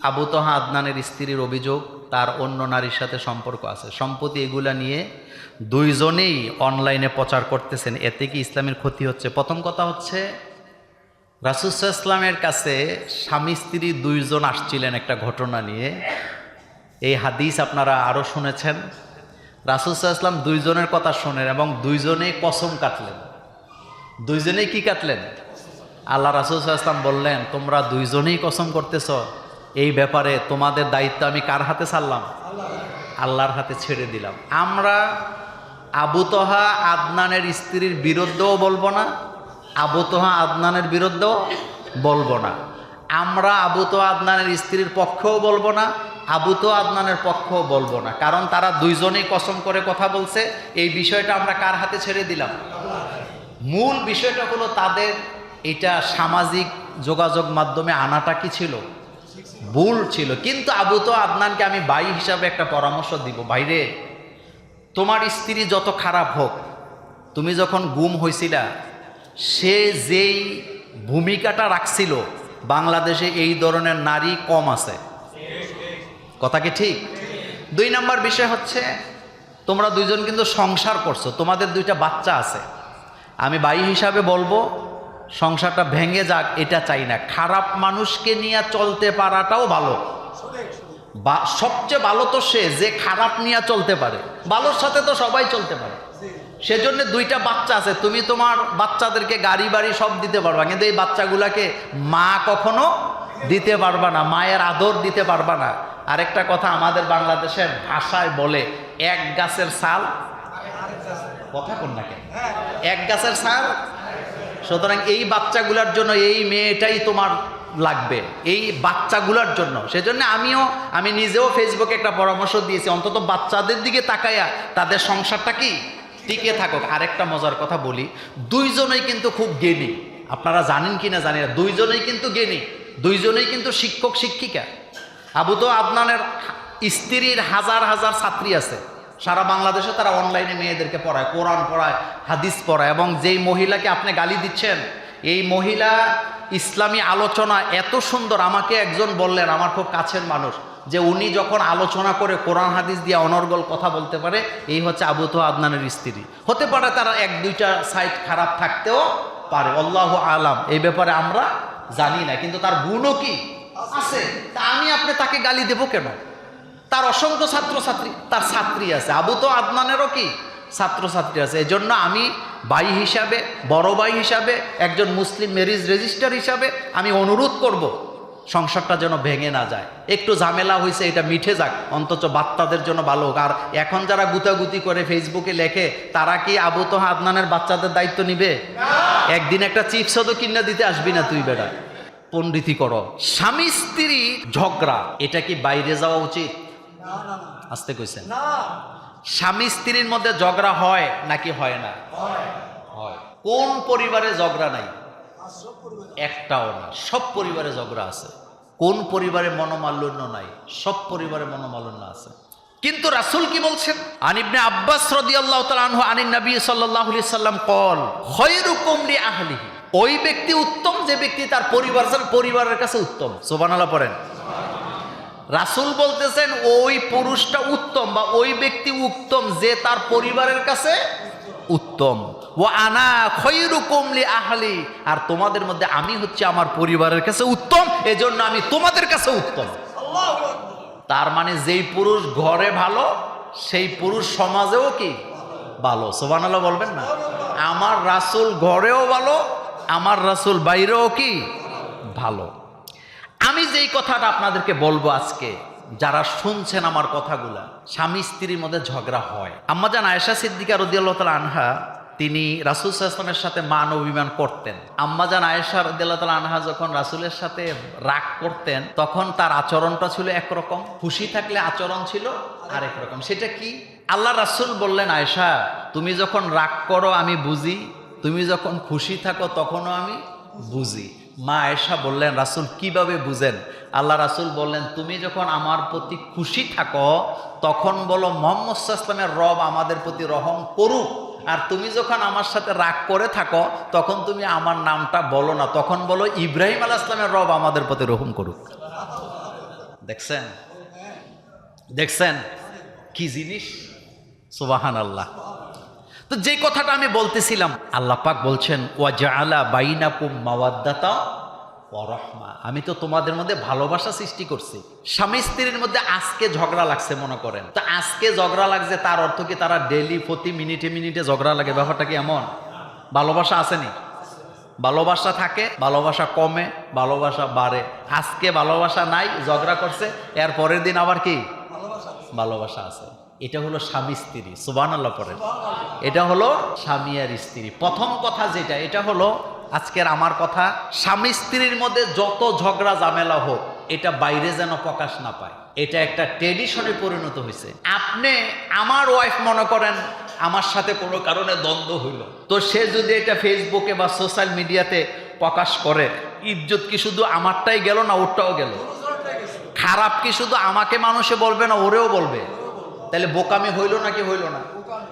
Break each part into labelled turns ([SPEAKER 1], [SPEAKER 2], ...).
[SPEAKER 1] আবু তহা আদনানের স্ত্রীর অভিযোগ, তার অন্য নারীর সাথে সম্পর্ক আছে। সম্পত্তি এগুলা নিয়ে দুইজনেই অনলাইনে প্রচার করতেছেন। এতে কি ইসলামের ক্ষতি হচ্ছে। প্রথম কথা হচ্ছে রাসুসাহ ইসলামের কাছে স্বামী স্ত্রী দুইজন আসছিলেন একটা ঘটনা নিয়ে। এই হাদিস আপনারা আরও শুনেছেন। রাসুসাহ ইসলাম দুইজনের কথা শোনেন এবং দুইজনেই কসম কাটলেন। দুইজনেই কি কাটলেন? আল্লাহ রাসুল ইসলাম বললেন, তোমরা দুইজনেই কসম করতেছ। এই ব্যাপারে তোমাদের দায়িত্ব আমি কার হাতে ছাড়লাম? আল্লাহর হাতে ছেড়ে দিলাম। আমরা আবু তহা আদনানের স্ত্রীর বিরুদ্ধেও বলব না, আবু তহা আদনানের বিরুদ্ধেও বলব না। আমরা আবু তো আদনানের স্ত্রীর পক্ষেও বলব না, আবু তো আদনানের পক্ষেও বলব না। কারণ তারা দুইজনেই কসম করে কথা বলছে, এই বিষয়টা আমরা কার হাতে ছেড়ে দিলাম? মূল বিষয়টা হলো তাদের এটা সামাজিক যোগাযোগ মাধ্যমে আনাটা কি ছিল? ভুল ছিল। কিন্তু আবু তো আদনানকে আমি ভাই হিসাবে একটা পরামর্শ দিব। বাইরে তোমার স্ত্রী যত খারাপ হোক, তুমি যখন গুম হয়েছিলা সে যেই ভূমিকাটা রাখছিল, বাংলাদেশে এই ধরনের নারী কম আছে। কথা কি ঠিক? দুই নাম্বার বিষয় হচ্ছে, তোমরা দুইজন কিন্তু সংসার করছ, তোমাদের দুইটা বাচ্চা আছে। আমি ভাই হিসাবে বলব সংসারটা ভেঙে যাক, এটা চাই না। খারাপ মানুষকে নিয়ে চলতে পারাটাও ভালো। বা সবচেয়ে ভালো তো সে, যে খারাপ নিয়ে চলতে পারে। ভালোর সাথে তো সবাই চলতে পারে। সেজন্য দুইটা বাচ্চা আছে। তুমি তোমার বাচ্চাদেরকে গাড়ি বাড়ি সব দিতে পারবা, কিন্তু এই বাচ্চাগুলাকে মা কখনো দিতে পারবা না, মায়ের আদর দিতে পারবা না। আরেকটা কথা আমাদের বাংলাদেশের ভাষায় বলে, এক গাছের সাল কথা কোন না কেন? এক গাছের সাল সুতরাং এই বাচ্চাগুলার জন্য এই মেয়েটাই তোমার লাগবে। এই বাচ্চাগুলার জন্য। সেজন্য আমিও, আমি নিজেও ফেসবুকে একটা পরামর্শ দিয়েছি। অন্তত বাচ্চাদের দিকে তাকাইয়া তাদের সংসারটা কি? টিকে থাকুক। আরেকটা মজার কথা বলি। দুইজনেই কিন্তু খুব জ্ঞানী। আপনারা জানেন কি না জানি না। দুইজনেই কিন্তু জ্ঞানী। দুইজনেই কিন্তু শিক্ষক, শিক্ষিকা। আবু তো আপনার স্ত্রীর হাজার হাজার ছাত্রী আছে। সারা বাংলাদেশে তারা অনলাইনে মেয়েদেরকে পড়ায়, কোরআন পড়ায়, হাদিস পড়ায় এবং যেই মহিলাকে আপনি গালি দিচ্ছেন, এই মহিলা ইসলামী আলোচনা এত সুন্দর, আমাকে একজন বললেন, আমার খুব কাছের মানুষ, যে উনি যখন আলোচনা করে কোরআন, হাদিস দিয়ে অনর্গল কথা বলতে পারে, এই হচ্ছে আবু তো আদনানের স্ত্রী। হতে পারে তারা এক, দুইটা সাইড খারাপ থাকতেও পারে, আল্লাহ আলাম, এই ব্যাপারে আমরা জানি না, কিন্তু তার গুণও কি? আছে। তা আমি আপনি তাকে গালি দেবো কেন? তার অসংখ্য ছাত্রছাত্রী তার ছাত্রী আছে। আবু তো আদনানেরও কি? ছাত্রছাত্রী আছে। এজন্য আমি ভাই হিসাবে বড় ভাই হিসাবে একজন মুসলিম ম্যারিজ রেজিস্টার হিসাবে আমি অনুরোধ করব সংসারটা যেন ভেঙে না যায়। একটু ঝামেলা হয়েছে এটা মিঠে যাক। অন্তত বাচ্চাদের জন্য ভালো হোক। আর এখন যারা গুতাগুতি করে ফেসবুকে লেখে তারা কি আবু তো আদনানের বাচ্চাদের দায়িত্ব নিবে? একদিন একটা চিপসও তো কিনে দিতে আসবি না তুই বেটা। পণ্ডিতি করো। স্বামী স্ত্রী ঝগড়া এটা কি বাইরে যাওয়া উচিত? আসতে কইছেন। স্বামী স্ত্রীর মধ্যে ঝগড়া হয় নাকি হয় না? হয়। কোন পরিবারে ঝগড়া নাই? একটাও না। সব পরিবারে ঝগড়া আছে। কোন পরিবারে মনোমালিন্য নাই? সব পরিবারে মনোমালিন্য আছে। কিন্তু রাসূল কি বলছেন? আনিবনে আব্বাস রাদিয়াল্লাহু আনহু আনিন নবী সাল্লাল্লাহু সাল্লাম কল খয়রুকুম লি আহলিহি ওই ব্যক্তি উত্তম যে ব্যক্তি তার পরিবার পরিবারের কাছে উত্তম। সুবহানাল্লাহ পড়েন। রাসূল বলতেছেন ওই পুরুষটা উত্তম বা ওই ব্যক্তি উত্তম যে তার পরিবারের কাছে উত্তম। ও আনা খৈরুকুম লি আহলি আর তোমাদের মধ্যে আমি হচ্ছে আমার পরিবারের কাছে উত্তম এজন্য আমি তোমাদের কাছে উত্তম। তার মানে যেই পুরুষ ঘরে ভালো সেই পুরুষ সমাজেও কি? ভালো। সোবানাল্লাহ বলবেন না? আমার রাসূল ঘরেও ভালো আমার রাসূল বাইরেও কি? ভালো। আমি যেই কথাটা আপনাদেরকে বলব আজকে, যারা শুনছেন আমার কথাগুলা, স্বামী স্ত্রীর মধ্যে ঝগড়া হয়। আম্মাজান আয়েশা সিদ্দিকা রদিয়াল্লাহ তালা আনহা, তিনি রাসুল সাল্লামের সাথে মান অভিমান করতেন। আম্মাজান আয়েশা রদিয়াল্লাহ তালা আনহা যখন রাসুলের সাথে রাগ করতেন, তখন তার আচরণটা ছিল একরকম। খুশি থাকলে আচরণ ছিল আরেক রকম সেটা কি? আল্লাহ রাসুল বললেন, আয়েশা, তুমি যখন রাগ করো, আমি বুঝি। তুমি যখন খুশি থাকো, তখনও আমি বুঝি। মা আয়েশা বললেন, রাসুল, কীভাবে বুঝেন? আল্লাহ রাসুল বললেন, তুমি যখন আমার প্রতি খুশি থাকো, তখন বলো, মোহাম্মদ ইসলামের রব আমাদের প্রতি রহম করুক। আর তুমি যখন আমার সাথে রাগ করে থাকো, তখন তুমি আমার নামটা বলো না। তখন বলো, ইব্রাহিম আলাহ ইসলামের রব আমাদের প্রতি রহম করুক। দেখছেন? দেখছেন? কি জিনিস? সুবাহান আল্লাহ তো যে কথাটা আমি বলতেছিলাম, আল্লাহ পাক বলছেন ওয়া জাআলা বাইনাকুম মাওয়াদ্দাতা ওয়া রাহমা। আমি তো তোমাদের মধ্যে ভালোবাসা সৃষ্টি করছি। স্বামী স্ত্রীর মধ্যে আজকে ঝগড়া লাগছে মনে করেন। তো আজকে ঝগড়া লাগছে, তার অর্থ কি তারা ডেলি প্রতি মিনিটে মিনিটে ঝগড়া লাগে? ব্যাপারটা কি এমন? ভালোবাসা আসেনি ভালোবাসা থাকে, ভালোবাসা কমে, ভালোবাসা বাড়ে। আজকে ভালোবাসা নাই, ঝগড়া করছে, এর পরের দিন আবার কি? ভালোবাসা আছে। এটা হলো স্বামী স্ত্রী সুবান আল্লাহ করেন এটা হলো স্বামী আর স্ত্রী। প্রথম কথা যেটা, এটা হলো আজকের আমার কথা, স্বামী স্ত্রীর মধ্যে যত ঝগড়া ঝামেলা হোক, এটা বাইরে যেন প্রকাশ না পায়। এটা একটা ট্রেডিশনে পরিণত হয়েছে। আপনি আমার ওয়াইফ মনে করেন, আমার সাথে কোনো কারণে দ্বন্দ্ব হইল। তো সে যদি এটা ফেসবুকে বা সোশ্যাল মিডিয়াতে প্রকাশ করে, ইজ্জত কি শুধু আমারটাই গেল না ওরটাও গেল? খারাপ কি শুধু আমাকে মানুষে বলবে না ওরেও বলবে? তাহলে বোকামি হইল নাকি হইল না?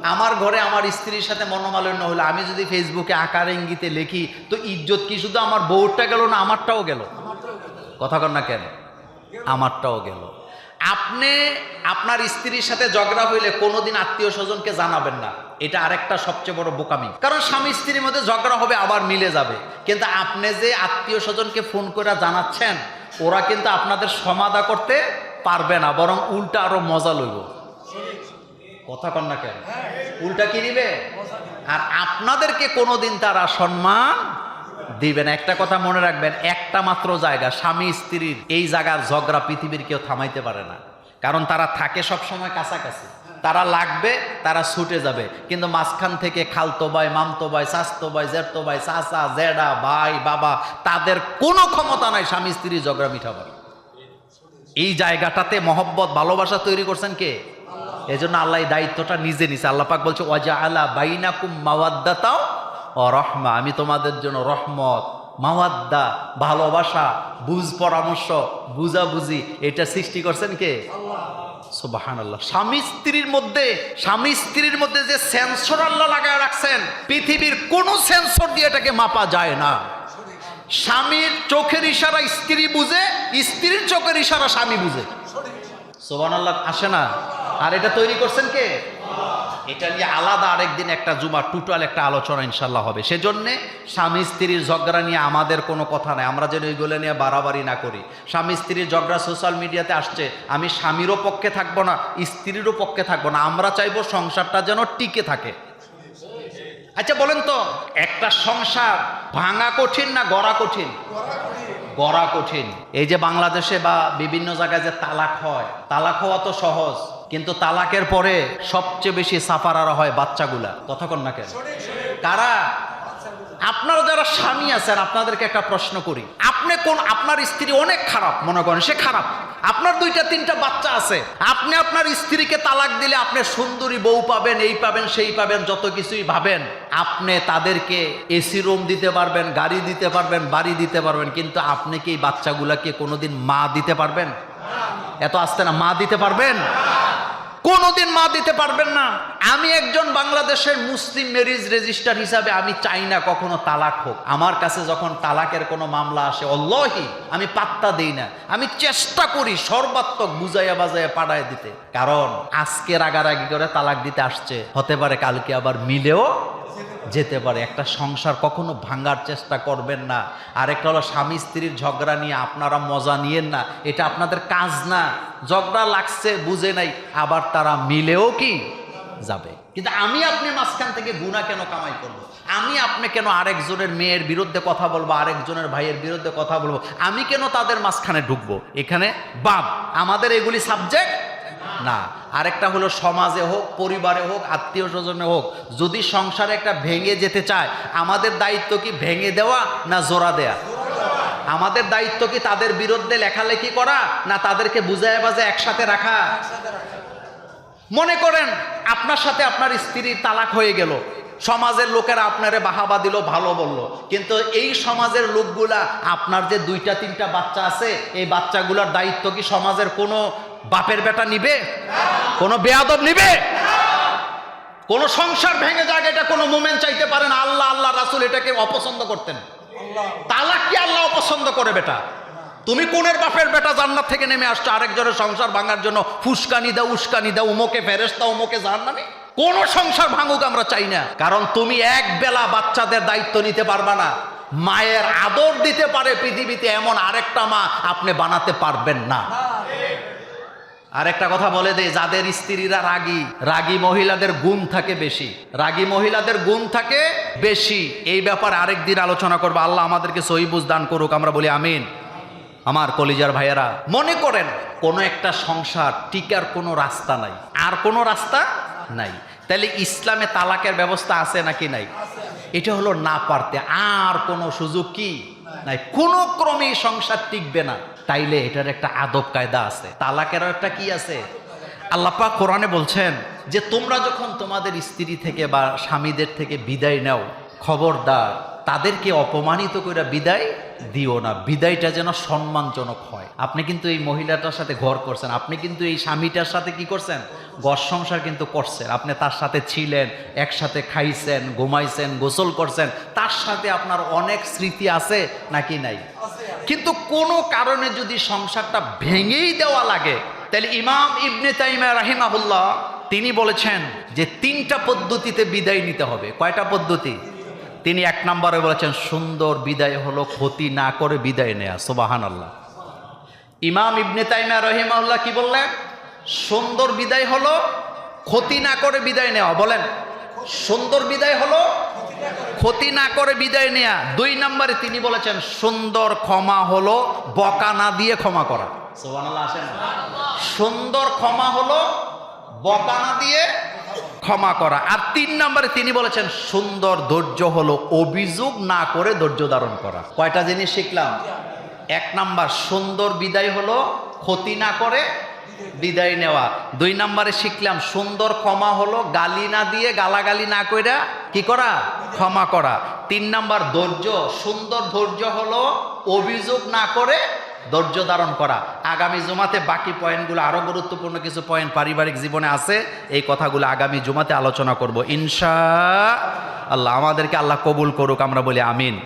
[SPEAKER 1] আমার ঘরে আমার স্ত্রীর সাথে মনোমালিন্য হলো আমি যদি ফেসবুকে আকার ইঙ্গিতে লিখি, তো ইজ্জত কি শুধু আমার বউরটা গেল না আমারটাও গেল? কথা কর না কেন? আমারটাও গেল। আপনি আপনার স্ত্রীর সাথে ঝগড়া হইলে কোনোদিন আত্মীয় স্বজনকে জানাবেন না। এটা আরেকটা সবচেয়ে বড় বোকামি। কারণ স্বামী স্ত্রীর মধ্যে ঝগড়া হবে, আবার মিলে যাবে। কিন্তু আপনি যে আত্মীয় স্বজনকে ফোন করে জানাচ্ছেন, ওরা কিন্তু আপনাদের সমাধা করতে পারবে না, বরং উল্টা আরও মজা লইব। কথা কন না কেন? উল্টা কি নিবে? আর আপনাদেরকে কোনোদিন তারা সম্মান দিবেন একটা কথা মনে রাখবেন একটা মাত্র জায়গা স্বামী স্ত্রীর এই জায়গার ঝগড়া পৃথিবীর কেউ থামাইতে পারে না। কারণ তারা থাকে সব সময় কাছাকাছি। তারা লাগবে তারা ছুটে যাবে। কিন্তু মাঝখান থেকে খালতো ভাই মামতো ভাই স্বাস্থ্য ভাই জেঠতো ভাই চাচা জেডা ভাই বাবা তাদের কোনো ক্ষমতা নাই স্বামী স্ত্রী ঝগড়া মিঠাবার এই জায়গাটাতে মহব্বত ভালোবাসা তৈরি করছেন কে? এই জন্য আল্লাহ এই দায়িত্বটা নিজে নিছে। আল্লাহ পাক বলছে ওয়াজা আলা বাইনাকুম মাওয়াদ্দাতাও ও রহমা আমি তোমাদের জন্য রহমত মাওয়াদ্দা ভালোবাসা বুঝ পরামর্শ বুঝাবুঝি এটা সৃষ্টি করছেন কে? সুবাহান আল্লাহ স্বামী স্ত্রীর মধ্যে স্বামী স্ত্রীর মধ্যে যে সেন্সর আল্লাহ লাগায় রাখছেন পৃথিবীর কোনো সেন্সর দিয়ে এটাকে মাপা যায় না। স্বামীর চোখের ইশারা স্ত্রী বুঝে স্ত্রীর চোখের ইশারা স্বামী বুঝে। সোবান আল্লাহ আসে না? আর এটা তৈরি করছেন কে? এটা নিয়ে আলাদা আরেকদিন একটা জুমা টুটাল একটা আলোচনা ইনশাল্লাহ হবে। সেজন্যে স্বামী স্ত্রীর ঝগড়া নিয়ে আমাদের কোনো কথা নাই। আমরা যেন এইগুলো নিয়ে বাড়াবাড়ি না করি। স্বামী স্ত্রীর ঝগড়া সোশ্যাল মিডিয়াতে আসছে। আমি স্বামীরও পক্ষে থাকব না, স্ত্রীরও পক্ষে থাকব না। আমরা চাইব সংসারটা যেন টিকে থাকে। আচ্ছা বলেন তো, একটা সংসার ভাঙা কঠিন না গড়া কঠিন? গড়া কঠিন। এই যে বাংলাদেশে বা বিভিন্ন জায়গায় যে তালাক হয়, তালাক হওয়া তো সহজ। কিন্তু তালাকের পরে সবচেয়ে বেশি সাফারারা হয় বাচ্চাগুলা। ততক্ষণ না কেন? কারা? আপনারা যারা স্বামী আছেন, আপনাদেরকে একটা প্রশ্ন করি। আপনি কোন আপনার স্ত্রী অনেক খারাপ, মনে করেন, সে খারাপ। আপনার দুইটা, তিনটা বাচ্চা আছে। আপনি আপনার স্ত্রীকে তালাক দিলে আপনি সুন্দরী বউ পাবেন, এই পাবেন, সেই পাবেন, যত কিছুই ভাবেন, আপনি তাদেরকে এসি রুম দিতে পারবেন, গাড়ি দিতে পারবেন, বাড়ি দিতে পারবেন, কিন্তু আপনি কি এই বাচ্চাগুলাকে কোনোদিন মা দিতে পারবেন? এত আসতে না, মা দিতে পারবেন? কোনোদিন মা দিতে পারবেন না। আমি একজন বাংলাদেশের মুসলিম মেরিজ রেজিস্টার হিসাবে আমি চাই না কখনো তালাক হোক। আমার কাছে যখন তালাকের কোনো মামলা আসে, অল্লহি, আমি পাত্তা দেই না। আমি চেষ্টা করি সর্বাত্মক বুঝাইয়া বাজাইয়া পাড়ায় দিতে। কারণ আজকে রাগারাগি করে তালাক দিতে আসছে। হতে পারে কালকে আবার মিলেও যেতে পারে। একটা সংসার কখনো ভাঙার চেষ্টা করবেন না। আরেকটা হলো স্বামী স্ত্রীর ঝগড়া নিয়ে আপনারা মজা নিয়েন না। এটা আপনাদের কাজ না। ঝগড়া লাগছে, বুঝে নাই। আবার তারা মিলেও কি যাবে? কিন্তু আমি আপনি মাঝখান থেকে গুণা কেন কামাই করব। আমি আপনি কেন আরেকজনের মেয়ের বিরুদ্ধে কথা বলব, আরেকজনের ভাইয়ের বিরুদ্ধে কথা বলব? আমি কেন তাদের মাঝখানে ঢুকবো? এখানে বাপ, আমাদের এগুলি সাবজেক্ট না, আরেকটা হলো সমাজে হোক, পরিবারে হোক, আত্মীয় স্বজনে হোক, যদি সংসারে একটা ভেঙে যেতে চায়, আমাদের দায়িত্ব কি ভেঙে দেওয়া না জোড়া দেয়া? আমাদের দায়িত্ব কি তাদের বিরুদ্ধে লেখালেখি করা না তাদেরকে বুঝায় বাজে একসাথে রাখা? মনে করেন, আপনার সাথে আপনার স্ত্রীর তালাক হয়ে গেল, সমাজের লোকেরা আপনারে বাহাবা দিল, ভালো বলল, কিন্তু এই সমাজের লোকগুলা, আপনার যে দুইটা, তিনটা বাচ্চা আছে, এই বাচ্চাগুলোর দায়িত্ব কি সমাজের কোনো বাপের বেটা নিবে? কোনো বেয়াদব নিবে? কোন সংসার ভেঙে যাক, এটা কোনো মুমেন্ট চাইতে পারে না। আল্লাহ আল্লাহ, রাসুল এটাকে অপছন্দ করতেন। তালাক কি আল্লাহ অপছন্দ করে বেটা? তুমি কোনের বাপের বেটা জান্নাত থেকে নেমে আসছো? আরেকজনের সংসার ভাঙার জন্য ফুসকানি দাও, উস্কানি দাও, উমোকে ফেরেস্তা উমোকে জাহান্নামে? কোন সংসার ভাঙুক আমরা চাই না। কারণ তুমি এক বেলা বাচ্চাদের দায়িত্ব নিতে পারবা না। মায়ের আদর দিতে পারে পৃথিবীতে এমন আরেকটা মা আপনি বানাতে পারবেন না। আরেকটা কথা বলে দেয় যাদের স্ত্রীরা রাগী রাগী মহিলাদের গুণ থাকে বেশি। রাগী মহিলাদের গুণ থাকে বেশি। এই ব্যাপারে আরেকদিন আলোচনা করব। আল্লাহ আমাদেরকে সহিবুজ দান করুক, আমরা বলি আমিন। আমার কলিজার ভাইয়েরা, মনে করেন, কোনো একটা সংসার টিকার কোনো রাস্তা নাই, আর কোনো রাস্তা নাই। তাহলে ইসলামে তালাকের ব্যবস্থা আছে নাকি নাই? এটা হলো না পারতে। আর কোনো সুযোগ কি? নাই। কোনো ক্রমেই সংসার টিকবে না। তাইলে এটার একটা আদব কায়দা আছে। তালাকেরও একটা কি আছে? আল্লাপা কোরআনে বলছেন যে, তোমরা যখন তোমাদের স্ত্রী থেকে বা স্বামীদের থেকে বিদায় নাও, খবরদার, তাদেরকে অপমানিত করে বিদায় দিও না, বিদায়টা যেন সম্মানজনক হয়। আপনি কিন্তু এই মহিলাটার সাথে ঘর করছেন, আপনি কিন্তু এই স্বামীটার সাথে কি করছেন? ঘর সংসার কিন্তু করছেন, আপনি তার সাথে ছিলেন, একসাথে খাইছেন, ঘুমাইছেন, গোসল করছেন, তার সাথে আপনার অনেক স্মৃতি আছে নাকি নাই? কিন্তু কোনো কারণে যদি সংসারটা ভেঙেই দেওয়া লাগে, তাহলে ইমাম ইবনে তাইমা রাহিমাহুল্লাহ তিনি বলেছেন যে তিনটা পদ্ধতিতে বিদায় নিতে হবে। কয়টা পদ্ধতি? তিনি এক নম্বরে বলেছেন, সুন্দর বিদায় হলো, ক্ষতি না করে বিদায় নেয়া। সোবাহান আল্লাহ ইমাম ইবনে তাইমা রহিমাউল্লাহ কি বললেন? সুন্দর বিদায় হলো, ক্ষতি না করে বিদায় নেওয়া। বলেন, সুন্দর বিদায় হলো, ক্ষতি না করে বিদায় নেয়া। দুই নম্বরে তিনি বলেছেন, সুন্দর ক্ষমা হলো, বকা না দিয়ে ক্ষমা করা। সোবানাল্লাহ আসেন। সুন্দর ক্ষমা হলো, বকা না দিয়ে ক্ষমা করা। আর তিন নম্বরে তিনি বলেছেন, সুন্দর ধৈর্য হলো অভিযোগ, না করে ধৈর্য ধারণ করা। কয়টা জিনিস শিখলাম? এক নাম্বার, সুন্দর বিদায় হলো ক্ষতি না করে বিদায় নেওয়া। দুই নম্বরে শিখলাম, সুন্দর ক্ষমা হলো গালি না দিয়ে গালাগালি না কইরা কি করা? ক্ষমা করা। তিন নাম্বার, ধৈর্য, সুন্দর ধৈর্য হলো অভিযোগ না করে ধৈর্য ধারণ করা। আগামী জুমাতে বাকি পয়েন্টগুলো আরও গুরুত্বপূর্ণ কিছু পয়েন্ট পারিবারিক জীবনে আছে, এই কথাগুলো আগামী জুমাতে আলোচনা করব। ইনশা আল্লাহ, আমাদেরকে আল্লাহ কবুল করুক, আমরা বলি আমিন।